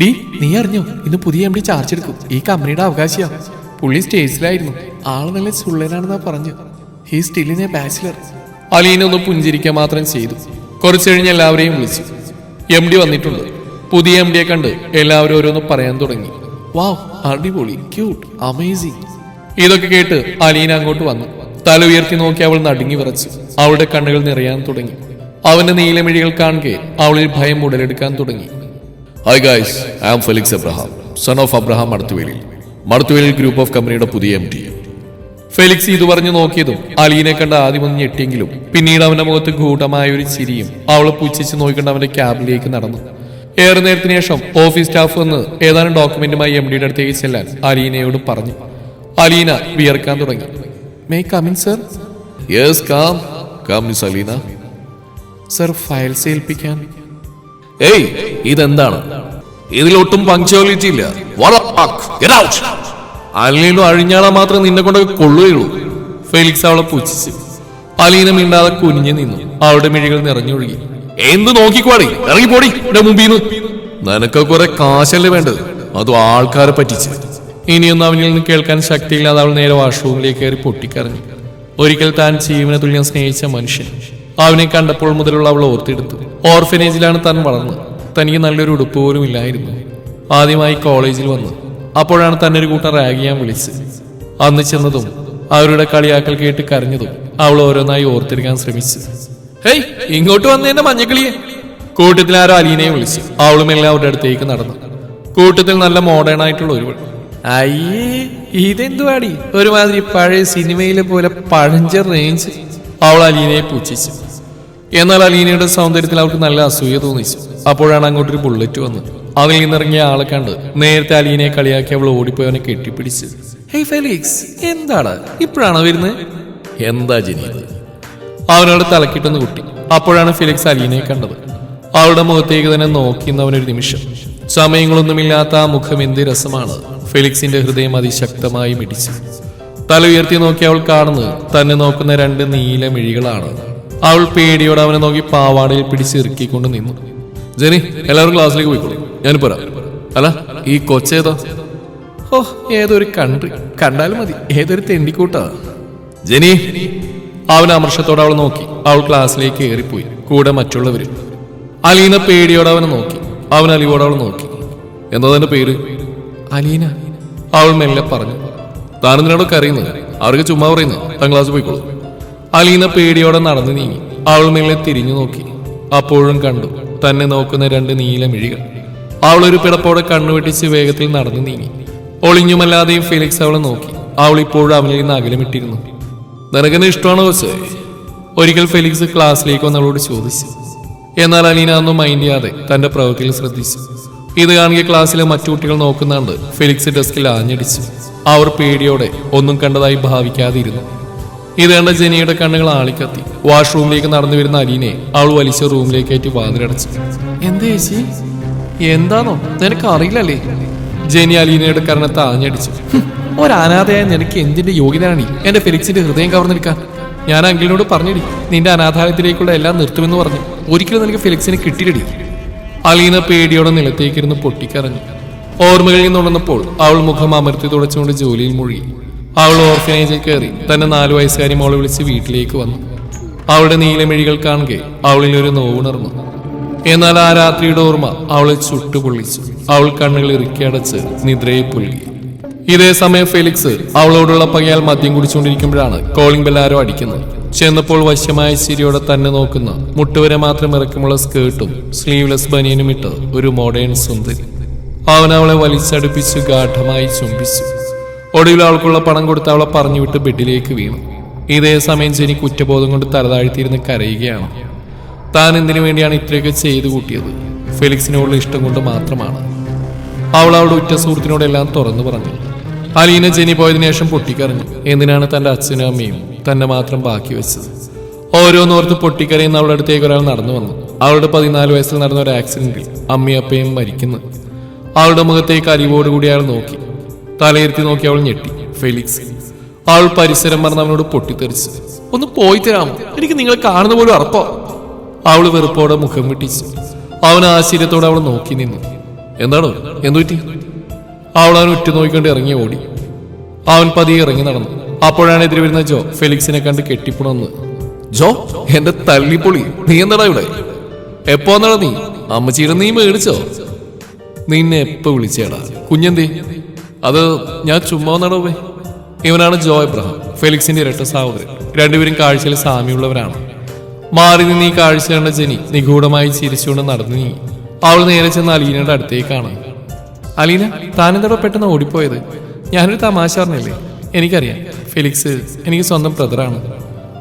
D നീ അറിഞ്ഞോ? ഇന്ന് പുതിയ എം ഡി ചാർജ് എടുക്കും. ഈ കമ്പനിയുടെ അവകാശിയാ. പുള്ളി സ്റ്റേജിലായിരുന്നു. ആൾ നല്ല സുള്ളനാണെന്നാ പറഞ്ഞു. He still a bachelor Aleena ഒന്ന് പുഞ്ചിരിക്കാൻ മാത്രം ചെയ്തു. കുറച്ചു കഴിഞ്ഞ് എല്ലാവരെയും വിളിച്ചു. എം ഡി വന്നിട്ടുണ്ട്. പുതിയ എം ഡിയെ കണ്ട് എല്ലാവരും ഓരോന്ന് പറയാൻ തുടങ്ങി. വാവ് അടിപൊളി ക്യൂട്ട് അമേസിങ് ഇതൊക്കെ കേട്ട് അലീന അങ്ങോട്ട് വന്നു. തല ഉയർത്തി നോക്കി അവൾ നടുങ്ങി വിറച്ചു. അവളുടെ കണ്ണുകൾ നിറയാൻ തുടങ്ങി. അവന്റെ നീലമിഴികൾ കാണുകെ അവളിൽ ഭയം ഉടലെടുക്കാൻ തുടങ്ങി. Hi guys I am Felix Abraham son of Abraham Madathuvelil Madathuvelil group of കമ്പനിയുടെ പുതിയ എം ടി ഫെലിക്സ് ഇത് പറഞ്ഞു നോക്കിയതും അലീനെ കണ്ട ആദ്യം ഒന്ന് ഞെട്ടിയെങ്കിലും പിന്നീട് അവന്റെ മുഖത്ത് ഗൂഢമായ ഒരു ചിരിയും അവളെ പുച്ഛിച്ച് നോക്കിക്കൊണ്ട് അവന്റെ ക്യാബിലേക്ക് നടന്നു. ഏറെ നേരത്തിന് ശേഷം ഓഫീസ് സ്റ്റാഫ് വന്ന് ഏതാനും ഡോക്യുമെന്റുമായി എം ഡിയുടെ അടുത്തേക്ക് ചെല്ലാൻ അലീനയോട് പറഞ്ഞു. അലീന വിയർക്കാൻ തുടങ്ങി. May come in sir yes come come miss Aleena sir files ഏൽപ്പിക്കാൻ ഏയ് ഇതെന്താണ്? ഇതിലൊട്ടും പങ്ക്ച്വാലിറ്റി ഇല്ല. അല്ലെങ്കിലും അഴിഞ്ഞാളാ മാത്രം നിന്നെ കൊണ്ടൊക്കെ കൊള്ളുകയുള്ളൂ. ഫെലിക്സ് അവളെ പുച്ഛിച്ചു. അലീന മിണ്ടാതെ കുനിഞ്ഞു നിന്നു. അവളുടെ മിഴികൾ നിറഞ്ഞൊഴുകി. എന്ത് നോക്കിക്കോടി? ഇറങ്ങിപ്പോടി മുമ്പിൽ നിന്ന് നിനക്ക് കുറെ കാശല്ലേ വേണ്ടത്. അതും ആൾക്കാരെ പറ്റിച്ച്. ഇനിയൊന്നും അവനിൽ നിന്ന് കേൾക്കാൻ ശക്തിയില്ലാതെ അവൾ നേരെ വാഷ്റൂമിലേക്ക് കയറി പൊട്ടിക്കരഞ്ഞു. ഒരിക്കൽ താൻ ജീവനെ തുല്യം സ്നേഹിച്ച മനുഷ്യൻ. അവനെ കണ്ടപ്പോൾ മുതലുള്ള അവൾ ഓർത്തെടുത്തു. ഓർഫനേജിലാണ് താൻ വളർന്നത്. തനിക്ക് നല്ലൊരു ഉടുപ്പ് പോലും ഇല്ലായിരുന്നു. ആദ്യമായി കോളേജിൽ വന്നു. അപ്പോഴാണ് തന്നെ ഒരു കൂട്ടം റാഗ് ചെയ്യാൻ വിളിച്ചത്. അന്ന് ചെന്നതും അവരുടെ കളിയാക്കൽ കേട്ട് കരഞ്ഞതും അവൾ ഓരോന്നായി ഓർത്തെടുക്കാൻ ശ്രമിച്ചു. ഹേയ് ഇങ്ങോട്ട് വന്നതിന്റെ മഞ്ഞക്കിളിയെ. കൂട്ടത്തിൽ ആരോ അലീനയെ വിളിച്ചു. അവളും എല്ലാം അവരുടെ അടുത്തേക്ക് നടന്നു. കൂട്ടത്തിൽ നല്ല മോഡേൺ ആയിട്ടുള്ള ഒരുവൾ. അയ്യേ ഇതെന്തുവാടി? ഒരുമാതിരി പഴയ സിനിമയിലെ പോലെ പഴഞ്ച റേഞ്ച് അവൾ അലീനയെ പൂച്ഛിച്ചു എന്നാൽ അലീനയുടെ സൗന്ദര്യത്തിൽ അവർക്ക് നല്ല അസൂയ തോന്നി അപ്പോഴാണ് അങ്ങോട്ടൊരു ബുള്ളറ്റ് വന്നത്. അതിൽ നിന്നിറങ്ങിയ ആളെ കണ്ട് നേരത്തെ അലീനയെ കളിയാക്കി അവൾ ഓടിപ്പോയവനെ കെട്ടിപ്പിടിച്ച്. എന്താണ് ഇപ്പോഴാണോ വരുന്നത് എന്താ ജനി ഇത്? അവനോട് തലക്കിട്ടെന്ന് കുട്ടി. അപ്പോഴാണ് ഫിലിക്സ് അലീനയെ കണ്ടത്. അവളുടെ മുഖത്തേക്ക് തന്നെ നോക്കിയെന്ന് അവനൊരു നിമിഷം. സമയങ്ങളൊന്നുമില്ലാത്ത ആ മുഖം എന്ത് രസമാണ്. ഫെലിക്സിന്റെ ഹൃദയം അതിശക്തമായി മിടിച്ചു. തല ഉയർത്തി നോക്കി അവൾ കാണുന്നത് തന്നെ നോക്കുന്ന രണ്ട് നീല മിഴികളാണ്. അവൾ പേടിയോടെ അവനെ നോക്കി പാവാടയിൽ പിടിച്ച് ഇറുക്കിക്കൊണ്ട് നിന്നു. ജനി എല്ലാവരും ക്ലാസ്സിലേക്ക് പോയിക്കോളൂ. ഞാൻ പോരാ അല്ല ഈ കൊച്ചേതോ? ഓ ഏതൊരു കൺട്രി കണ്ടാലും മതി. ഏതൊരു തെണ്ടിക്കൂട്ടാ. ജനി അവൻ അമർഷത്തോടെ അവൾ നോക്കി. അവൾ ക്ലാസ്സിലേക്ക് കയറിപ്പോയി കൂടെ മറ്റുള്ളവരും. അലീന പേടിയോടെ അവനെ നോക്കി. അവൻ അലിയോടെ അവൾ നോക്കി. എന്താ തന്റെ പേര്? അലീന. അവൾ മെല്ലെ പറഞ്ഞു. താനെന്തിനോടൊക്കെ അറിയുന്നത് അവർക്ക് ചുമ്മാ പറയുന്നു? താൻ ക്ലാസ് പോയിക്കോളൂ. അലീന പേടിയോടെ നടന്നു നീങ്ങി. അവൾ മെല്ലെ തിരിഞ്ഞു നോക്കി. അപ്പോഴും കണ്ടു. തന്നെ നോക്കുന്ന രണ്ട് നീലമിഴികൾ അവൾ ഒരു പിടപ്പോടെ കണ്ണുവെട്ടിച്ച് വേഗത്തിൽ നടന്നു നീങ്ങി. ഒളിഞ്ഞുമല്ലാതെയും ഫിലിക്സ് അവളെ നോക്കി. അവൾ ഇപ്പോഴും അവനിൽ നിന്ന് അകലമിട്ടിരുന്നു. നിനക്കെന്നെ ഇഷ്ടമാണോ കൊച്ചേ ഒരിക്കൽ ഫെലിക്സ് ക്ലാസ്സിലേക്ക് വന്ന് അവളോട് ചോദിച്ചു. എന്നാൽ അലീന അന്നും മൈൻഡ് ചെയ്യാതെ തന്റെ പ്രവൃത്തിയിൽ ശ്രദ്ധിച്ചു. ഇത് കാണുക ക്ലാസ്സിലെ മറ്റു കുട്ടികൾ നോക്കുന്നുണ്ട്. ഫെലിക്സ് ഡെസ്കിൽ ആഞ്ഞടിച്ചു. അവർ പേടിയോടെ ഒന്നും കണ്ടതായി ഭാവിക്കാതിരുന്നു. ഇത് കണ്ട ജെനിയുടെ കണ്ണുകൾ ആളിക്കത്തി. വാഷ്റൂമിലേക്ക് നടന്നു വരുന്ന അലീനെ അവൾ വലിച്ച റൂമിലേക്ക് കയറ്റി വാതിലടച്ചു. എന്താ ചേച്ചി? എന്താണോ? നിനക്ക് അറിയില്ലല്ലേ? ജെനി അലീനയുടെ കരണത്തെ ആഞ്ഞടിച്ചു "ഹും, ഒരനാഥയായ നിനക്ക് എന്തിന്റെ യോഗ്യതയാണ് എന്റെ ഫെലിക്സിന്റെ ഹൃദയം കവർന്നെടുക്കാൻ. ഞാൻ അങ്കിളിനോട് പറഞ്ഞിടി നിന്റെ അനാഥാലയത്തിലേക്കുള്ള എല്ലാം നിർത്തുമെന്ന് പറഞ്ഞു. ഒരിക്കലും നിനക്ക് ഫെലിക്സിനെ കിട്ടിയിടി അലീന പേടിയോടെ നിലത്തേക്കിരുന്ന് പൊട്ടിക്കരഞ്ഞു. ഓർമ്മകളിൽ നിന്നുണർന്നപ്പോൾ അവൾ മുഖം അമർത്തി തുടച്ചുകൊണ്ട് ജോലിയിൽ മുഴുകി. അവൾ ഓർഫനേജിൽ കയറി തന്നെ നാലു വയസ്സുകാരി മോളെ വിളിച്ച് വീട്ടിലേക്ക് വന്നു. അവളുടെ നീലമിഴികൾ കാണുകെ അവളിൽ ഒരു നോവുണർന്നു. എന്നാൽ ആ രാത്രിയുടെ ഓർമ്മ അവളെ ചുട്ടുപൊള്ളിച്ചു. അവൾ കണ്ണുകൾ ഇറുക്കി അടച്ച് നിദ്രയെ പുൽകി ഇതേ സമയം ഫെലിക്സ് അവളോടുള്ള പകയാൽ മദ്യം കുടിച്ചുകൊണ്ടിരിക്കുമ്പോഴാണ് കോളിംഗ് ബെല്ലാരോ അടിക്കുന്നത്. ചെന്നപ്പോൾ വശ്യമായ ചിരിയോടെ തന്നെ നോക്കുന്ന മുട്ടുവരെ മാത്രം ഇറക്കമുള്ള സ്കേർട്ടും സ്ലീവ്ലെസ് ബനിയനും ഇട്ട് ഒരു മോഡേൺ സുന്ദരി. അവൻ അവളെ വലിച്ചടുപ്പിച്ച് ഗാഠമായി ചുംബിച്ചു. ഒടുവിൽ അവൾക്കുള്ള പണം കൊടുത്ത് അവളെ പറഞ്ഞു വിട്ട് ബെഡിലേക്ക് വീണു. ഇതേ സമയം ജെനി കുറ്റബോധം കൊണ്ട് തലതാഴ്ത്തിയിരുന്ന് കരയുകയാണ്. താൻ എന്തിനു വേണ്ടിയാണ് ഇത്രയൊക്കെ ചെയ്തു കൂട്ടിയത്? ഫെലിക്സിനോടുള്ള ഇഷ്ടം കൊണ്ട് മാത്രമാണ്. അവൾ അവളുടെ ഉറ്റ സുഹൃത്തിനോടെല്ലാം തുറന്നു പറഞ്ഞു. അലീന ജെനി പോയതിനു ശേഷം പൊട്ടിക്കറിഞ്ഞു എന്തിനാണ് തന്റെ അച്ഛനും അമ്മയും തന്നെ മാത്രം ബാക്കി വെച്ചത്? ഓരോന്നോർത്ത് പൊട്ടിക്കരയുന്ന അവളുടെ അടുത്തേക്ക് ഒരാൾ നടന്നു വന്നു. അവളുടെ പതിനാല് വയസ്സിൽ നടന്ന ഒരു ആക്സിഡന്റിൽ അമ്മയും അപ്പയും മരിക്കുന്നു. അവളുടെ മുഖത്തേക്ക് അലിവോടുകൂടി അയാൾ നോക്കി. തലയിരുത്തി നോക്കി അവൾ ഞെട്ടി. ഫെലിക്സ് അവൾ പരിസരം പറഞ്ഞ് അവനോട് പൊട്ടിത്തെറിച്ച് ഒന്ന് പോയി തരാമോ എനിക്ക് നിങ്ങളെ കാണുന്ന പോലും അറപ്പോ. അവൾ വെറുപ്പോടെ മുഖം വിട്ടിച്ചു അവൻ ആശ്ചര്യത്തോടെ അവൾ നോക്കി നിന്നു. എന്താണോ? എന്തുപറ്റി അവൾ അവൻ ഉറ്റുനോക്കിക്കൊണ്ട് ഇറങ്ങി ഓടി. അവൻ പതിയെ ഇറങ്ങി നടന്നു. അപ്പോഴാണ് എതിരെ വരുന്ന ജോ ഫെലിക്സിനെ കണ്ട് കെട്ടിപ്പുണന്ന് ജോ എന്റെ തല്ലിപ്പൊളി. നീ എന്താടാ ഇവിടെ? എപ്പോ നടന്നീ അമ്മച്ചീടെ നീ മേടിച്ചോ? നിന്നെ എപ്പോ വിളിച്ചേടാ? കുഞ്ഞെന്തേ? അത് ഞാൻ ചുമ്മാ നടവേ ഇവനാണ് ജോ എബ്രഹാം ഫെലിക്സിന്റെ ഇരട്ട സഹോദരൻ. രണ്ടുപേരും കാഴ്ചയിൽ സാമ്യമുള്ളവരാണ്. മാറി നിന്ന് ഈ കാഴ്ച കണ്ട ജനി നിഗൂഢമായി ചിരിച്ചുകൊണ്ട് നടന്നു നീ അവൾ നേരെ ചെന്ന് അലീനയുടെ അടുത്തേക്കാണ്. അലീന താനെന്തോടെ പെട്ടെന്ന് ഓടിപ്പോയത്? ഞാനൊരു തമാശ പറഞ്ഞില്ലേ? എനിക്കറിയാം ഫെലിക്സ് എനിക്ക് സ്വന്തം ബ്രദറാണ്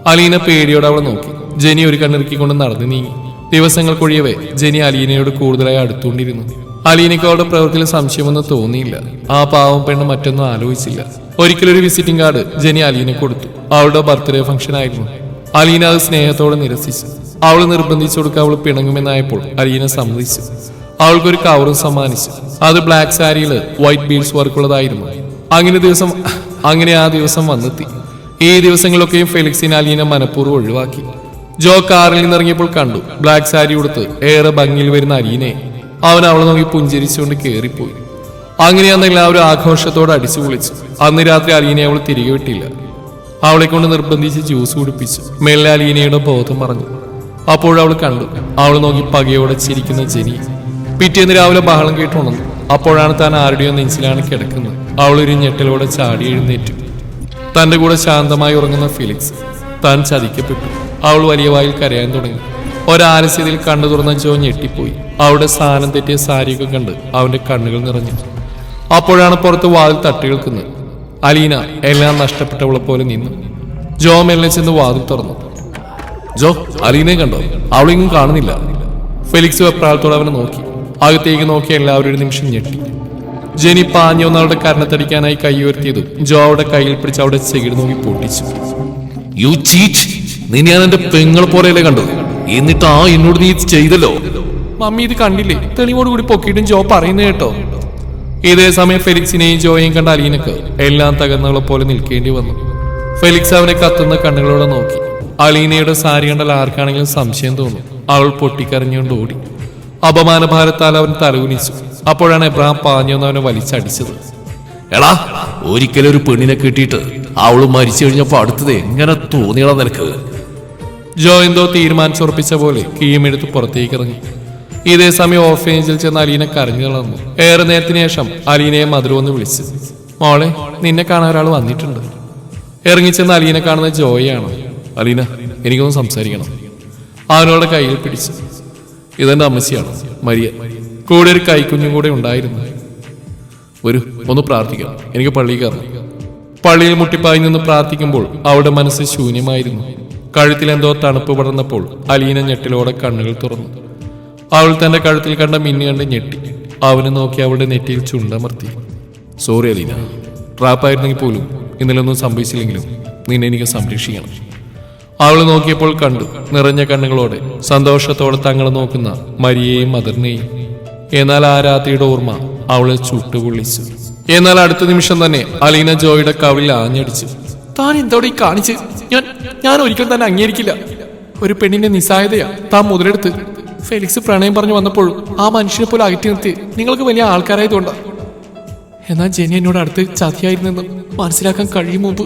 അലീന പേടിയോടെ അവളെ നോക്കി. ജനി ഒരു കണ്ണിറുക്കിക്കൊണ്ട് നടന്നു നീങ്ങി. ദിവസങ്ങൾക്കൊഴിയവേ ജനി അലീനയോട് കൂടുതലായി അടുത്തുകൊണ്ടിരുന്നു. അലീനയ്ക്ക് അവളുടെ പ്രവൃത്തിയിൽ സംശയമൊന്നും തോന്നിയില്ല. ആ പാവം പെണ്ണ് മറ്റൊന്നും ആലോചിച്ചില്ല. ഒരിക്കലൊരു വിസിറ്റിംഗ് കാർഡ് ജനി അലീനെ കൊടുത്തു. അവളുടെ ബർത്ത്ഡേ ഫംഗ്ഷൻ ആയിരുന്നു. അലീന അത് സ്നേഹത്തോടെ നിരസിച്ചു. അവൾ നിർബന്ധിച്ചു കൊടുക്കാൻ അവൾ പിണങ്ങുമെന്നായപ്പോൾ അലീന സമ്മതിച്ചു. അവൾക്കൊരു കവറും സമ്മാനിച്ചു. അത് ബ്ലാക്ക് സാരിയിൽ വൈറ്റ് ബീഡ്സ് വർക്കുള്ളതായിരുന്നു അങ്ങനെ ദിവസം അങ്ങനെ ആ ദിവസം വന്നെത്തി. ഈ ദിവസങ്ങളൊക്കെയും ഫെലിക്സിന് അലീന മനഃപൂർവം ഒഴിവാക്കി. ജോ കാറിൽ നിന്നിറങ്ങിയപ്പോൾ കണ്ടു. ബ്ലാക്ക് സാരി ഉടുത്ത് ഏറെ ഭംഗിയിൽ വരുന്ന അലീനെ അവൻ അവളെ നോക്കി പുഞ്ചിരിച്ചുകൊണ്ട് കയറിപ്പോയി അങ്ങനെ അന്ന് എല്ലാവരും ആഘോഷത്തോടെ അടിച്ചു പൊളിച്ചു. അന്ന് രാത്രി അലീനെ അവൾ തിരികെ വിട്ടില്ല. അവളെ കൊണ്ട് നിർബന്ധിച്ച് ജ്യൂസ് കുടിപ്പിച്ചു. മെല്ലെ അലീനയുടെ ബോധം പറഞ്ഞു അപ്പോഴവൾ കണ്ടു. അവൾ നോക്കി പകയോടെ ചിരിക്കുന്ന ജനി. പിറ്റേന്ന് രാവിലെ ബഹളം കേട്ടുണർന്നു അപ്പോഴാണ് താൻ ആരുടെയോ നെഞ്ചിലാണ് കിടക്കുന്നത്. അവൾ ഒരു ഞെട്ടലോടെ ചാടി എഴുന്നേറ്റു. തന്റെ കൂടെ ശാന്തമായി ഉറങ്ങുന്ന ഫിലിക്സ് താൻ ചതിക്കപ്പെട്ടു. അവൾ വലിയ വായിൽ കരയാൻ തുടങ്ങി. ഒരാലസ്യതയിൽ കണ്ണു തുറന്ന ജോ ഞെട്ടിപ്പോയി. അവിടെ സ്ഥാനം തെറ്റിയ സാരിയൊക്കെ കണ്ട് അവന്റെ കണ്ണുകൾ നിറഞ്ഞു. അപ്പോഴാണ് പുറത്ത് വാതിൽ തട്ടി കേൾക്കുന്നത്. അലീന എല്ലാം നഷ്ടപ്പെട്ടവളെ പോലെ നിന്നു. ജോ മെല്ലെ ചെന്ന് വാതിൽ തുറന്നു. ജോ അലീനെ കണ്ടോ? അവളെങ്ങും കാണുന്നില്ല. ഫെലിക്സ് വെപ്രാളത്തോടെ അവനെ നോക്കി. അകത്തേക്ക് നോക്കി എല്ലാവരും ഒരു നിമിഷം ഞെട്ടി. ജെനി പാഞ്ഞു വന്ന് കരണത്തടിക്കാനായി കൈ ഉയർത്തിയതും ജോ അവളുടെ കയ്യിൽ പിടിച്ച് അവിടെ ചെകിട് നോക്കി പൊട്ടിച്ചു. യു ചീറ്റ് നിന്നെ ഞാൻ എന്റെ പെങ്ങളെ പോലെയല്ലേ കണ്ടത്? എന്നിട്ട് ആ എന്നോട് നീ ചെയ്തല്ലോ? മമ്മി ഇത് കണ്ടില്ലേ? തെളിവോട് കൂടി പൊക്കിയിട്ടും ജോ പറയുന്നത് കേട്ടോ. ഇതേ സമയം ഫെലിക്സിനെയും ജോയെയും കണ്ട അലീനക്ക് എല്ലാം തകർന്നവളെ പോലെ നിൽക്കേണ്ടി വന്നു. ഫെലിക്സ് അവനെ കത്തുന്ന കണ്ണുകളോടെ നോക്കി. അലീനയുടെ സാരി കണ്ടാൽ ആർക്കാണെങ്കിലും സംശയം തോന്നും. അവൾ പൊട്ടിക്കരഞ്ഞുകൊണ്ട് ഓടി. അപമാനഭാരത്താൽ അവൻ തലകുനിച്ചു. അപ്പോഴാണ് എബ്രഹാം പാഞ്ഞു വന്ന് അവനെ വലിച്ചടിച്ചത്. എടാ ഒരിക്കലും ഒരു പെണ്ണിനെ കിട്ടിയിട്ട് അവൾ മരിച്ചു കഴിഞ്ഞപ്പോ അടുത്തത് എങ്ങനെ തോന്നിയടാ നിനക്ക്? ജോ എന്തോ തീരുമാനിച്ചുറപ്പിച്ച പോലെ കീമെടുത്ത് പുറത്തേക്ക് ഇറങ്ങി ഇതേ സമയം ഓർഫനേജിൽ ചെന്ന് അലീന കരഞ്ഞു കളർന്നു ഏറെ നേരത്തിന് ശേഷം അലീനയെ മധുരമൊന്ന് വിളിച്ചു. മോളെ നിന്നെ കാണാൻ ഒരാൾ വന്നിട്ടുണ്ട്. ഇറങ്ങിച്ചെന്ന് അലീനെ കാണുന്ന ജോയാണ് അലീന എനിക്കൊന്ന് സംസാരിക്കണം. അവനോട് കയ്യിൽ പിടിച്ചു. ഇതെന്റെ അമ്മച്ചിയാണ് മരിയ കൂടെ ഒരു കൈക്കുഞ്ഞും കൂടെ ഉണ്ടായിരുന്നു. ഒരു ഒന്ന് പ്രാർത്ഥിക്കാം. എനിക്ക് പള്ളിയിൽ കയറണം. പള്ളിയിൽ മുട്ടിപ്പായി നിന്ന് പ്രാർത്ഥിക്കുമ്പോൾ അവളുടെ മനസ്സ് ശൂന്യമായിരുന്നു. കഴുത്തിൽ എന്തോ തണുപ്പ് പടർന്നപ്പോൾ അലീന ഞെട്ടിലോടെ കണ്ണുകൾ തുറന്നു. അവൾ തന്റെ കഴുത്തിൽ കണ്ട മിന്നി കണ്ട് ഞെട്ടി. അവനെ നോക്കി അവളുടെ നെറ്റിയിൽ ചുണ്ടമർത്തി. സോറി അലീന. ട്രാപ്പായിരുന്നെങ്കിൽ പോലും ഇന്നലൊന്നും സംഭവിച്ചില്ലെങ്കിലും നിന്നെ എനിക്ക് സംരക്ഷിക്കണം. അവൾ നോക്കിയപ്പോൾ കണ്ടു നിറഞ്ഞ കണ്ണുകളോടെ സന്തോഷത്തോടെ തങ്ങളെ നോക്കുന്ന മരിയെയും മദറിനെയും എന്നാൽ ആ രാത്രിയുടെ ഓർമ്മ അവളെ ചുട്ടുപൊള്ളിച്ചു. എന്നാൽ അടുത്ത നിമിഷം തന്നെ അലീന ജോയുടെ കവിളിൽ ആഞ്ഞടിച്ചു. താൻ എന്തോടെ കാണിച്ച് ഞാൻ ഞാൻ ഒരിക്കലും തന്നെ അംഗീകരിക്കില്ല. ഒരു പെണ്ണിന്റെ നിസ്സായതയാ താൻ മുതലെടുത്ത്. ഫെലിക്സ് പ്രണയം പറഞ്ഞു വന്നപ്പോൾ ആ മനുഷ്യനെ പോലെ അകറ്റി നിർത്തി. നിങ്ങൾക്ക് വലിയ ആൾക്കാരായതുകൊണ്ടാ. എന്നാൽ ജെനി എന്നോട് അടുത്ത് ചതിയായിരുന്നെന്ന് മനസ്സിലാക്കാൻ കഴിയും മുമ്പ്.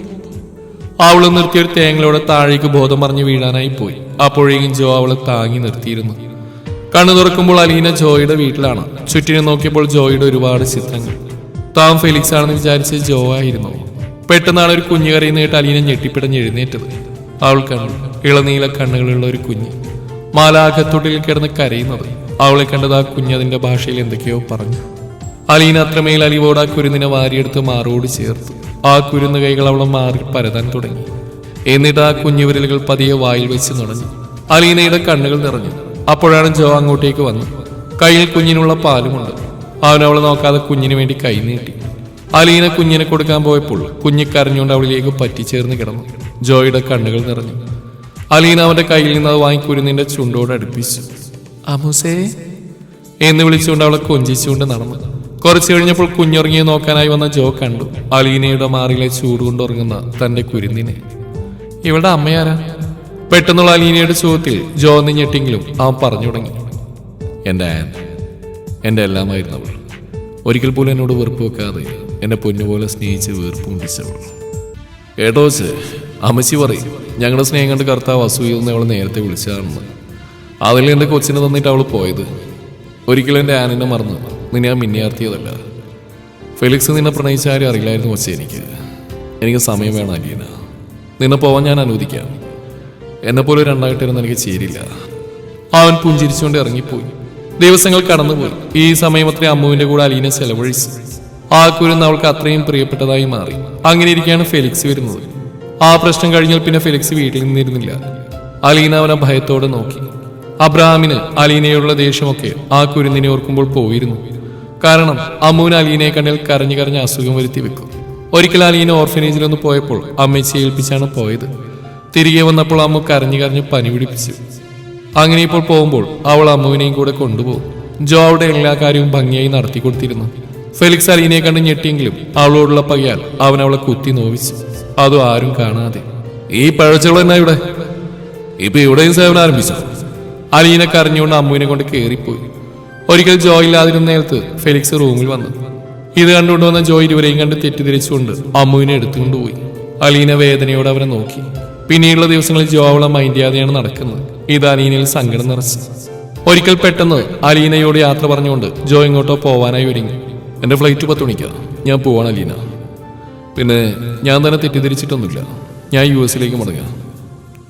അവൾ നിർത്തിയൊരു തേങ്ങളോട് താഴേക്ക് ബോധം പറഞ്ഞു വീഴാനായി പോയി. അപ്പോഴേക്കും ജോ അവളെ താങ്ങി നിർത്തിയിരുന്നു. കണ്ണു തുറക്കുമ്പോൾ അലീന ജോയുടെ വീട്ടിലാണ്. ചുറ്റിനെ നോക്കിയപ്പോൾ ജോയുടെ ഒരുപാട് ചിത്രങ്ങൾ. താൻ ഫെലിക്സ് ആണെന്ന് വിചാരിച്ച് ജോ ആയിരുന്നു. പെട്ടെന്നാണ് ഒരു കുഞ്ഞു കരയുന്ന കേട്ട് അലീന ഞെട്ടിപ്പിടഞ്ഞ് എഴുന്നേറ്റത്. അവൾ കണ്ടു. ഇളനീല കണ്ണുകളുള്ള ഒരു കുഞ്ഞ്. മാലാഖത്തൊട്ടിൽ കിടന്ന് കരയുന്നത് അവളെ കണ്ടത് ആ കുഞ്ഞ് അതിന്റെ ഭാഷയിൽ എന്തൊക്കെയോ പറഞ്ഞു. അലീന അത്രമേൽ അലിവോട് ആ കുരുന്നിനെ വാരിയെടുത്ത് മാറോട് ചേർത്തു. ആ കുരുന്ന് കൈകൾ അവളെ മാറി പരതാൻ തുടങ്ങി. എന്നിട്ട് ആ കുഞ്ഞു വിരലുകൾ പതിയെ വായിൽ വെച്ച് നുണഞ്ഞു. അലീനയുടെ കണ്ണുകൾ നിറഞ്ഞു. അപ്പോഴാണ് ജോ അങ്ങോട്ടേക്ക് വന്നു. കയ്യിൽ കുഞ്ഞിനുള്ള പാലുമുണ്ട്. അവൻ അവളെ നോക്കാതെ കുഞ്ഞിന് വേണ്ടി കൈ നീട്ടി. അലീന കുഞ്ഞിനെ കൊടുക്കാൻ പോയപ്പോൾ കുഞ്ഞ് കരഞ്ഞുകൊണ്ട് അവളിലേക്ക് പറ്റിച്ചേർന്ന് കിടന്നു. ജോയുടെ കണ്ണുകൾ നിറഞ്ഞു. അലീന അവന്റെ കയ്യിൽ നിന്ന് അത് വാങ്ങി കുരുന്നിന്റെ ചുണ്ടോട് അടുപ്പിച്ചു. അമുസേ എന്ന് വിളിച്ചുകൊണ്ട് അവളെ കൊഞ്ചിച്ചുകൊണ്ട് നടന്നു. കുറച്ചു കഴിഞ്ഞപ്പോൾ കുഞ്ഞുറങ്ങി നോക്കാനായി വന്ന ജോ കണ്ടു അലീനയുടെ മാറിലെ ചൂടുകൊണ്ടുറങ്ങുന്ന തന്റെ കുരുന്നിനെ. ഇവളുടെ അമ്മയാരാ? പെട്ടെന്നുള്ള അലീനയുടെ ചോദ്യത്തിൽ ജോ എന്ന് ഞെട്ടിങ്കിലും അവൻ പറഞ്ഞു തുടങ്ങി. എന്റെ ആൻ എന്റെ എല്ലാമായിരുന്നു അവൾ. ഒരിക്കൽ പോലും എന്നോട് വെറുപ്പ് വെക്കാതെ എന്നെ പൊന്നുപോലെ സ്നേഹിച്ച് വീർപ്പ് മുട്ടിച്ചവൾ കേട്ടോ ചേ അമ്മച്ചി പറയും ഞങ്ങളുടെ സ്നേഹം കണ്ട് കർത്താവ് അസൂയിൽ നിന്ന് അവൾ നേരത്തെ വിളിച്ചതാണെന്ന്. അതിൽ എന്റെ കൊച്ചിനെ തന്നിട്ട് അവൾ പോയത്. ഒരിക്കലും എന്റെ ആനിനെ മറന്നു. നിന്നെ ഞാൻ മിന്നിയാർത്തിയതല്ല. ഫെലിക്സ് നിന്നെ പ്രണയിച്ച ആരും അറിയില്ലായിരുന്നു കൊച്ചി എനിക്ക്. എനിക്ക് സമയം വേണം അലീന. നിന്നെ പോവാൻ ഞാൻ അനുവദിക്കാം. എന്നെപ്പോലെ രണ്ടായിട്ടിരുന്ന് എനിക്ക് ചേരില്ല. അവൻ പുഞ്ചിരിച്ചുകൊണ്ട് ഇറങ്ങിപ്പോയി. ദിവസങ്ങൾ കടന്നുപോയി. ഈ സമയം അത്രയും അമ്മുവിന്റെ കൂടെ അലീന ചെലവഴിച്ചു. ആ കുരുന്ന് അവൾക്ക് അത്രയും പ്രിയപ്പെട്ടതായി മാറി. അങ്ങനെ ഇരിക്കുകയാണ് ഫെലിക്സ് വരുന്നത്. ആ പ്രശ്നം കഴിഞ്ഞാൽ പിന്നെ ഫെലിക്സ് വീട്ടിൽ നിന്നിരുന്നില്ല. അലീന അവനെ ഭയത്തോടെ നോക്കി. അബ്രഹാമിന് അലീനയോടുള്ള ദേഷ്യമൊക്കെ ആ കുരുന്നിനെ ഓർക്കുമ്പോൾ പോയിരുന്നു. കാരണം അമ്മുവിന് അലീനയെ കണ്ടാൽ കരഞ്ഞു കരഞ്ഞ് അസുഖം വരുത്തി വെക്കും. ഒരിക്കൽ അലീന ഓർഫനേജിലൊന്ന് പോയപ്പോൾ അമ്മച്ചി ഏൽപ്പിച്ചാണ് പോയത്. തിരികെ വന്നപ്പോൾ അമ്മ കരഞ്ഞു കരഞ്ഞ് പനി പിടിപ്പിച്ചു. അങ്ങനെ ഇപ്പോൾ പോകുമ്പോൾ അവൾ അമ്മുവിനെയും കൂടെ കൊണ്ടുപോകും. ജോ അവിടെ എല്ലാ കാര്യവും ഭംഗിയായി നടത്തി കൊടുത്തിരുന്നു ഫെലിക്സ് അലീനയെ കണ്ട് ഞെട്ടിയെങ്കിലും അവളോടുള്ള പകയാൽ അവൻ അവളെ കുത്തി നോവിച്ചു. അതും ആരും കാണാതെ. ഈ പഴച്ചുകൾ ഇവിടെ? ഇപ്പൊ ഇവിടെയും സേവനം ആരംഭിച്ചു? അലീന കരഞ്ഞുകൊണ്ട് അമ്മുവിനെ കൊണ്ട് കയറിപ്പോയി ഒരിക്കൽ ജോ ഇല്ലാതിരുന്ന നേരത്ത് ഫെലിക്സ് റൂമിൽ വന്നു. ഇത് കണ്ടുകൊണ്ട് വന്ന ജോ ഇരുവരെയും കണ്ട് തെറ്റിദ്ധരിച്ചുകൊണ്ട് അമ്മുവിനെ എടുത്തുകൊണ്ടുപോയി അലീന വേദനയോടെ അവനെ നോക്കി. പിന്നീടുള്ള ദിവസങ്ങളിൽ ജോ അവളെ മൈൻഡ് ചെയ്യാതെയാണ് നടക്കുന്നത്. ഇത് അലീനയിൽ സങ്കടം നിറച്ചു. ഒരിക്കൽ പെട്ടെന്ന് അലീനയോട് യാത്ര പറഞ്ഞുകൊണ്ട് ജോ ഇങ്ങോട്ടോ പോവാനായി ഒരുങ്ങി. എന്റെ ഫ്ലൈറ്റ് പത്ത് മണിക്കാ. ഞാൻ പോവാണ് അലീന. പിന്നെ ഞാൻ തന്നെ തെറ്റിദ്ധരിച്ചിട്ടൊന്നുമില്ല. ഞാൻ യു എസിലേക്ക് മടങ്ങാം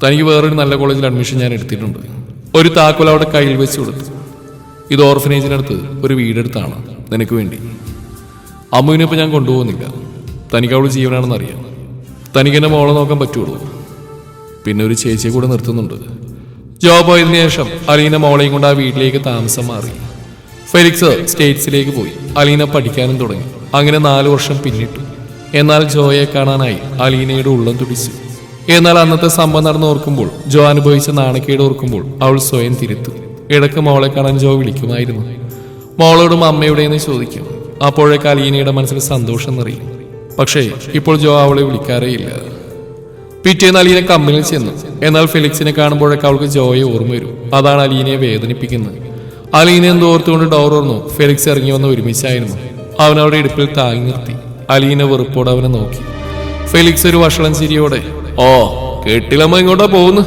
തനിക്ക് വേറൊരു നല്ല കോളേജിൽ അഡ്മിഷൻ ഞാൻ എടുത്തിട്ടുണ്ട്. ഒരു താക്കോൽ അവിടെ കയ്യിൽ വെച്ച് കൊടുത്തു. ഇത് ഓർഫനേജിനടുത്ത് ഒരു വീടെടുത്താണ് നിനക്ക് വേണ്ടി. അമ്മുവിനെ ഇപ്പം ഞാൻ കൊണ്ടുപോകുന്നില്ല. തനിക്ക് അവൾ ജീവനാണെന്ന് അറിയാം തനിക്ക് എന്നെ മോളെ നോക്കാൻ പറ്റുള്ളൂ. പിന്നെ ഒരു ചേച്ചിയെ കൂടെ നിർത്തുന്നുണ്ട്. ജോബ് പോയതിനു ശേഷം അലീന മോളെയും കൊണ്ട് ആ വീട്ടിലേക്ക് താമസം മാറി. ഫെലിക്സ് സ്റ്റേറ്റ്സിലേക്ക് പോയി. അലീന പഠിക്കാനും തുടങ്ങി. അങ്ങനെ നാലു വർഷം പിന്നിട്ടു. എന്നാൽ ജോയെ കാണാനായി അലീനയുടെ ഉള്ളം തുടിച്ചു. എന്നാൽ അന്നത്തെ സംഭവം നടന്ന് ഓർക്കുമ്പോൾ ജോ അനുഭവിച്ച നാണക്കേട് ഓർക്കുമ്പോൾ അവൾ സ്വയം തിരുത്തു. ഇടയ്ക്ക് മോളെ കാണാൻ ജോ വിളിക്കുമായിരുന്നു. മോളോടും അമ്മയുടെയെന്ന് ചോദിക്കും. അപ്പോഴേക്ക് അലീനയുടെ മനസ്സിൽ സന്തോഷം നിറയും. പക്ഷേ ഇപ്പോൾ ജോ അവളെ വിളിക്കാറേയില്ല. പിറ്റേന്ന് അലീന കമ്പനിയിൽ ചെന്നു. എന്നാൽ ഫിലിക്സിനെ കാണുമ്പോഴൊക്കെ അവൾക്ക് ജോയെ ഓർമ്മ വരും. അതാണ് അലീനയെ വേദനിപ്പിക്കുന്നത്. അലീന എന്തോ ഓർത്തുകൊണ്ട് ഡോർ ഓർന്നു ഫെലിക്സ് ഇറങ്ങി വന്ന് ഒരുമിച്ചായിരുന്നു. അവൻ അവളുടെ ഇടുപ്പിൽ താങ്ങി നിർത്തി. അലീന വെറുപ്പോടെ അവനെ നോക്കി. ഫെലിക്സ് ഒരു വഷളം ചിരിയോടെ ഓ കെട്ടിലമ്മ ഇങ്ങോട്ടാ പോകുന്നു.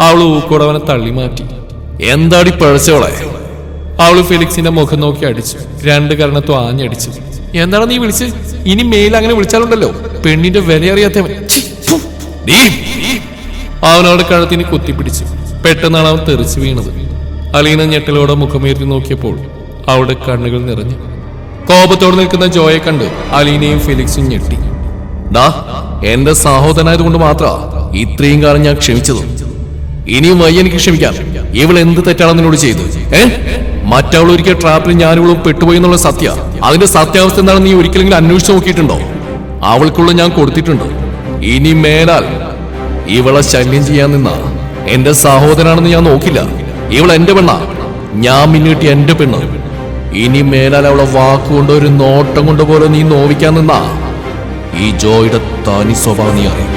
അവൾ ഊക്കോടെ അവനെ തള്ളി മാറ്റി. എന്താടി പഴച്ചവളെ? അവൾ ഫെലിക്സിന്റെ മുഖം നോക്കി അടിച്ചു. രണ്ട് കരണത്തും ആഞ്ഞടിച്ചു. എന്താണ് നീ വിളിച്ച്? ഇനി മെയിൽ അങ്ങനെ വിളിച്ചാലുണ്ടല്ലോ. പെണ്ണിന്റെ വില അറിയാത്തവൻ. അവളുടെ കഴുത്തിന് കുത്തിപ്പിടിച്ചു. പെട്ടെന്നാണ് അവൻ തെറിച്ചു വീണത്. അലീന ഞെട്ടലോടെ മുഖമേറ്റി നോക്കിയപ്പോൾ അവളുടെ കണ്ണുകൾ നിറഞ്ഞു. കോപത്തോടെ നിൽക്കുന്ന ജോയെ കണ്ട് അലീനയും ഫിലിക്സും ഞെട്ടി. ഡാ എന്റെ സഹോദരനായതുകൊണ്ട് മാത്ര ഇത്രയും കാലം ഞാൻ ക്ഷമിച്ചത്. ഇനിയും വയ്യ എനിക്ക് ക്ഷമിക്കാം. ഇവൾ എന്ത് തെറ്റാണ് നിന്നോട് ചെയ്തു. ഏ? മറ്റവൾ ഒരിക്കൽ ട്രാപ്പിൽ ഞാനിവളും പെട്ടുപോയി എന്നുള്ള സത്യ. അതിന്റെ സത്യാവസ്ഥ എന്താണെന്ന് നീ ഒരിക്കലെങ്കിലും അന്വേഷിച്ചു നോക്കിയിട്ടുണ്ടോ? അവൾക്കുള്ള ഞാൻ കൊടുത്തിട്ടുണ്ട്. ഇനി മേലാൽ ഇവളെ ശല്യം ചെയ്യാൻ നിന്ന എന്റെ സഹോദരനാണെന്ന് ഞാൻ നോക്കില്ല. ഇവൾ എന്റെ പെണ്ണാ. ഞാൻ മിന്നിട്ട് എന്റെ പെണ്ണ്. ഇനി മേലാൽ അവളെ വാക്കുകൊണ്ട് ഒരു നോട്ടം കൊണ്ട് പോലെ നീ നോവിക്കാൻ നിന്നാ. ഈ ജോയുടെ തനി സ്വഭാവം നീ അറിയും?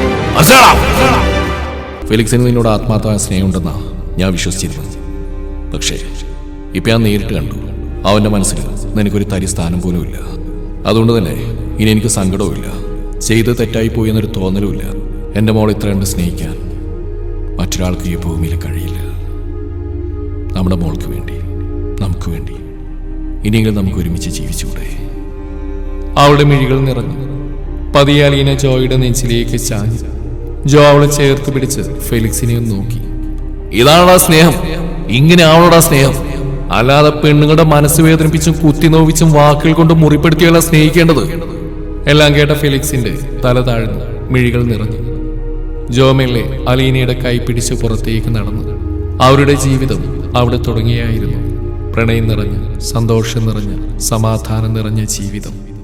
ഫെലിക്സിന് നിന്നോട് ആത്മാർത്ഥമായ സ്നേഹമുണ്ടെന്നാ ഞാൻ വിശ്വസിച്ചിരുന്നു പക്ഷേ ഇപ്പൊ ഞാൻ നേരിട്ട് കണ്ടു. അവന്റെ മനസ്സിൽ നിനക്കൊരു തരി സ്ഥാനം പോലും ഇല്ല. അതുകൊണ്ട് തന്നെ ഇനി എനിക്ക് സങ്കടവുമില്ല ചെയ്ത് തെറ്റായി പോയി എന്നൊരു തോന്നലുമില്ല എന്റെ മോൾ ഇത്ര കണ്ട് സ്നേഹിക്കാൻ മറ്റൊരാൾക്ക് ഈ ഭൂമിയിൽ കഴിയില്ല. നമ്മുടെ മോൾക്ക് വേണ്ടി നമുക്ക് വേണ്ടി. ഇനിയെങ്കിലും നമുക്ക് ഒരുമിച്ച് ജീവിച്ചുകൂടെ? അവളുടെ മിഴികൾ നിറഞ്ഞു. പതിയാലീന ജോയുടെ നെഞ്ചിലേക്ക് ചാഞ്ഞു. ജോ അവളെ ചേർത്ത് പിടിച്ച് ഫെലിക്സിനെ നോക്കി. ഇതാണോടാ സ്നേഹം. ഇങ്ങനെ ആവണോടാ സ്നേഹം. അല്ലാതെ പെണ്ണുങ്ങളുടെ മനസ്സ് വേദനിപ്പിച്ചും കുത്തി നോവിച്ചും വാക്കുകൾ കൊണ്ട് മുറിപ്പെടുത്തിയല്ല സ്നേഹിക്കേണ്ടത്. എല്ലാം കേട്ട ഫെലിക്സിന്റെ തല താഴ്ന്നു. മിഴികൾ നിറഞ്ഞു. ജോമെല്ലെ അലീനയുടെ കൈ പിടിച്ച് പുറത്തേക്ക് നടന്നു. അവരുടെ ജീവിതം അവിടെ തുടങ്ങിയായിരുന്നു. പ്രണയം നിറഞ്ഞ സന്തോഷം നിറഞ്ഞ സമാധാനം നിറഞ്ഞ ജീവിതം.